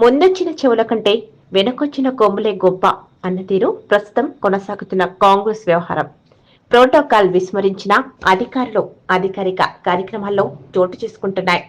ముందొచ్చిన చెవుల కంటే వెనకొచ్చిన కొమ్ములే గొప్ప అన్న తీరు ప్రస్తుతం కొనసాగుతున్న కాంగ్రెస్ వ్యవహారం. ప్రోటోకాల్ విస్మరించిన అధికారులు అధికారిక కార్యక్రమాల్లో చోటు చేసుకుంటున్నాయి.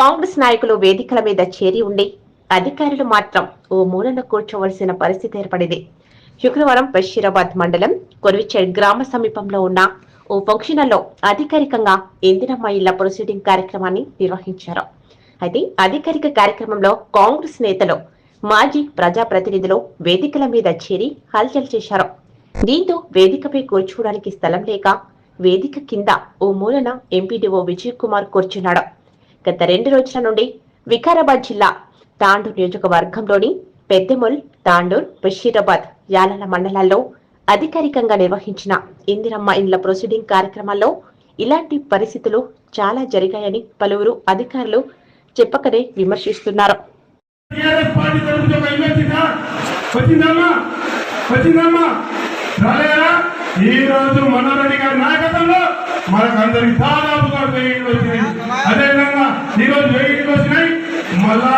కాంగ్రెస్ నాయకులు వేదికల మీద చేరి ఉండి అధికారులు మాత్రం ఓ మూలన కూర్చోవలసిన పరిస్థితి ఏర్పడింది. శుక్రవారం బషీరాబాద్ మండలం కొరివిచెడ్ గ్రామ సమీపంలో ఉన్న ఓ ఫంక్షన్లో అధికారికంగా ఇందిరమ్మ ఇళ్ళ ప్రొసీడింగ్ కార్యక్రమాన్ని నిర్వహించారు. అయితే అధికారిక కార్యక్రమంలో కాంగ్రెస్ నేతలు మాజీ ప్రజాప్రతినిధులు వేదికల మీద చేరి హల్చల్ చేశారు. దీంతో వేదికపై కూర్చోవడానికి స్థలం లేక వేదిక కింద ఓ మూలన ఎంపీడీఓ విజయ్ కుమార్ కూర్చున్నాడు. గత రెండు రోజుల నుండి వికారాబాద్ జిల్లా తాండూర్ నియోజకవర్గంలోని పెద్దెముల్ తాండూర్ బషీరాబాద్ యాలల మండలాల్లో అధికారికంగా నిర్వహించిన ఇందిరమ్మ ఇండ్ల ప్రొసీడింగ్ కార్యక్రమాల్లో ఇలాంటి పరిస్థితులు చాలా జరిగాయని పలువురు అధికారులు చెప్పకనే విమర్శిస్తున్నారు. టీఆర్ఎస్ ఈ రోజు మనోరెడ్డి గారి నాయకత్వంలో మనకందరికి దాదాపుగా వెయ్యి వచ్చినాయి అదేవిధంగా ఈ రోజు వెయ్యి వచ్చినాయి మళ్ళా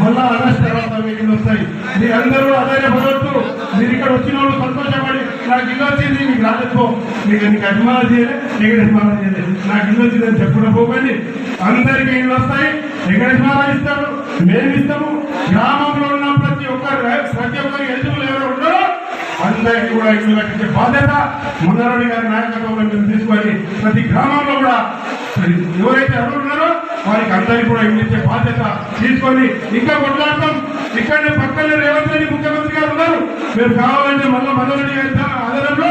మళ్ళా అరెస్ట్ తర్వాత వెయ్యి ఇళ్ళు వస్తాయి. మీరందరూ అధైర్యపడవద్దు మీరు ఇక్కడ వచ్చిన వాళ్ళు సంతోషపడి నాకు ఇల్లు వచ్చింది మీకు రాలేపో మీకు నీకు అభిమానం చేయలే నీకు అభిమానం చేయలే. నాకు ఇల్లు వచ్చిందని చెప్పుకుంటూ పోకండి. అందరికీ ఇల్లు వస్తాయి. వెంకటేశ్వర మహారాజ్ ఇస్తారు. మేము ఇస్తాము. గ్రామంలో ఉన్న ప్రతి ఒక్కరు ప్రతి ఒక్కరు ఎదుగులు ఎవరు ఉన్నారో అందరికీ కూడా ఇల్లు కట్టించే బాధ్యత మున్నారెడ్డి గారి నాయకత్వంలో మేము తీసుకొని ప్రతి గ్రామంలో కూడా ఎవరైతే ఎవరు ఉన్నారో వారికి అందరికీ కూడా ఇల్లు ఇచ్చే బాధ్యత తీసుకొని ఇంకా కొట్లాడతాం. ఇక్కడనే పక్కనే రేవంత్ రెడ్డి ముఖ్యమంత్రి గారు ఉన్నారు. మీరు కావాలంటే మళ్ళీ మదనరెడ్డి గారి ఆధారంలో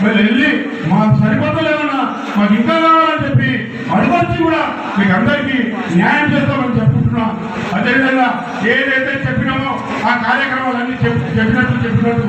మీరు వెళ్ళి మాకు సరిపోతలేమన్నా మాకు ఇంకా కావాలని చెప్పి అడగొచ్చి కూడా మీకు అందరికీ న్యాయం చేస్తామని చెప్పుకుంటున్నాం. అదేవిధంగా ఏదైతే చెప్పినామో ఆ కార్యక్రమాలన్నీ చెప్పి చెప్పినట్టు చెప్పినట్టు